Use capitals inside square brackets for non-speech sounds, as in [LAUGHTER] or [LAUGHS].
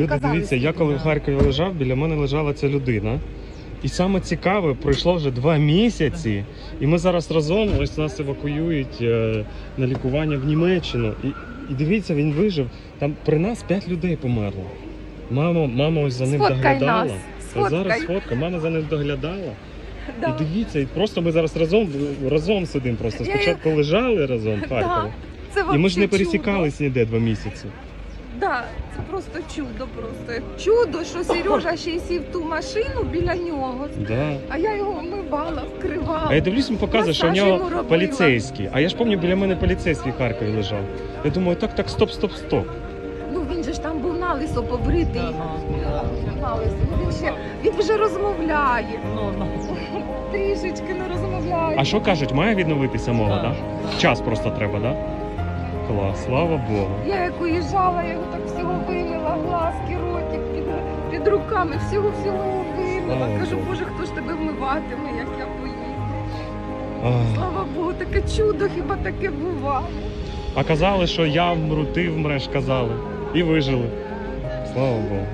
Люди, казали, дивіться, я коли в. Харкові лежав, біля мене лежала ця людина. І саме цікаве, пройшло вже два місяці, і ми зараз разом ось нас евакуюють е, на лікування в Німеччину. І, і дивіться, він вижив. Там при нас п'ять людей померло. Мама, мама ось за ним Сфоткай доглядала. нас, Та зараз сфоткай. фотка, мама за ним доглядала. Да. І дивіться, і просто ми зараз разом разом сидимо. Просто Я- спочатку лежали разом в Да, Харкові. Це І ми ж вообще не пересікались ніде два місяці. Да, це просто чудо, просто чудо, що Сережа ще й сів в ту машину біля нього. Да. А я його вмивала, вкривала. А я дивлюсь, він показує, що в Масаж нього робила. поліцейський. А я ж пам'ятаю, біля мене поліцейський в Харкові лежав. Я думаю, так, так, стоп, стоп, стоп. Ну він же ж там був на лисо побритий. На лисо. Ну, Він ще він вже розмовляє. [LAUGHS] Трішечки не розмовляє. А що кажуть, має відновитися мова, так? Да? Час просто треба, так? Да? Клас, слава Богу. Я як уїжджала, я його так всього вимила, глазки, ротик під, під руками, всього всього вимила. Слава Кажу, Богу. Боже, хто ж тебе вмиватиме, як я поїду. Ах. Слава Богу, таке чудо, хіба таке буває. А казали, що я вмру, ти вмреш, казали. І вижили. Слава Богу.